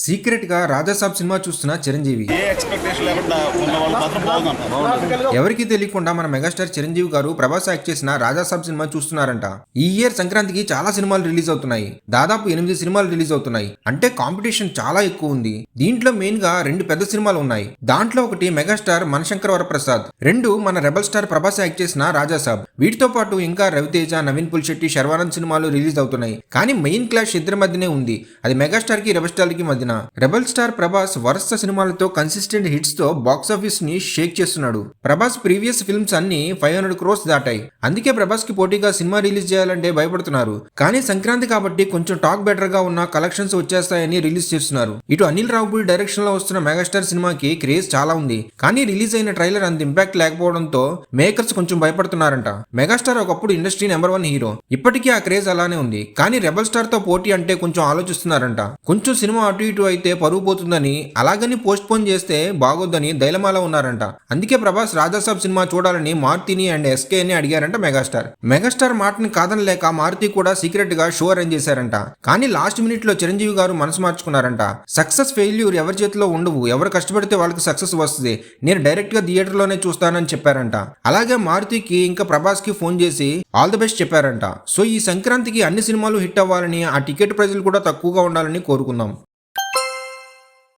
సీక్రెట్గా రాజాసాబ్ సినిమా చూస్తున్న చిరంజీవి. ఎవరికి తెలియకుండా మన మెగాస్టార్ చిరంజీవి గారు ప్రభాస్ యాక్ట్ చేసిన రాజాసాబ్ సినిమా చూస్తున్నారంట. ఈ ఇయర్ సంక్రాంతికి చాలా సినిమాలు రిలీజ్ అవుతున్నాయి. దాదాపు ఎనిమిది సినిమాలు రిలీజ్ అవుతున్నాయి. అంటే కాంపిటీషన్ చాలా ఎక్కువ ఉంది. దీంట్లో మెయిన్గా రెండు పెద్ద సినిమాలు ఉన్నాయి. దాంట్లో ఒకటి మెగాస్టార్ మనశంకర్ వరప్రసాద్ రెండు మన రెబల్ స్టార్ ప్రభాస్ యాక్ట్ చేసిన రాజాసాబ్. వీటితో పాటు ఇంకా రవితేజ నవీన్ పుల్శెట్టి శర్వానంద్ సినిమాలు రిలీజ్ అవుతున్నాయి. కానీ మెయిన్ క్లాష్ ఇద్దరి మధ్యనే ఉంది. అది మెగాస్టార్కి రెబల్ స్టార్కి మధ్యన రెబల్ స్టార్ ప్రభాస్ వరుస సినిమాలతో కన్సిస్టెంట్ హిట్స్తో బాక్స్ ఆఫీస్ని షేక్ చేస్తున్నాడు. ప్రభాస్ ప్రీవియస్ ఫిల్మ్స్ అన్ని ఫైవ్ హండ్రెడ్ క్రోర్స్ దాటాయి. అందుకే ప్రభాస్కి పోటీగా సినిమా రిలీజ్ చేయాలంటే భయపడుతున్నారు. కానీ సంక్రాంతి కాబట్టి కొంచెం టాక్ బెటర్గా ఉన్న కలెక్షన్స్ వచ్చేస్తాయని రిలీజ్ చేస్తున్నారు. ఇటు అనిల్ రావుపూడి డైరెక్షన్లో వస్తున్న మెగాస్టార్ సినిమాకి క్రేజ్ చాలా ఉంది. కానీ రిలీజ్ అయిన ట్రైలర్ అంత ఇంపాక్ట్ లేకపోవడంతో మేకర్స్ కొంచెం భయపడుతున్నారంట. మెగాస్టార్ ఒకప్పుడు ఇండస్ట్రీ నెంబర్ వన్ హీరో ఇప్పటికీ ఆ క్రేజ్ అలానే ఉంది. కానీ రెబల్ స్టార్తో పోటీ అంటే కొంచెం ఆలోచిస్తున్నారంట. కొంచెం సినిమా అటు ఇటు అయితే పరువు పోతుందని అలాగని పోస్ట్ పోన్ చేస్తే బాగోద్దని దైలమాల ఉన్నారంట. అందుకే ప్రభాస్ రాజాసాబ్ సినిమా చూడాలని మారుతిని అండ్ ఎస్కే అని అడిగారంట మెగాస్టార్. మెగాస్టార్ మాటని కాదనలేక మారుతి కూడా సీక్రెట్గా షో అరేంజ్ చేశారంట. కానీ లాస్ట్ మినిట్లో చిరంజీవి గారు మనసు మార్చుకున్నారంట. సక్సెస్ ఫెయిల్యూర్ ఎవరి చేతిలో ఉండవు ఎవరు కష్టపడితే వాళ్ళకి సక్సెస్ వస్తుంది. నేను డైరెక్ట్గా థియేటర్లోనే చూస్తానని చెప్పారంట. అలాగే మారుతికి ఇంకా ప్రభాస్కి ఫోన్ చేసి ఆల్ ది బెస్ట్ చెప్పారంట. సో ఈ సంక్రాంతికి అన్ని సినిమాలు హిట్ అవ్వాలని ఆ టికెట్ ప్రైజులు కూడా తక్కువగా ఉండాలని కోరుకుందాం.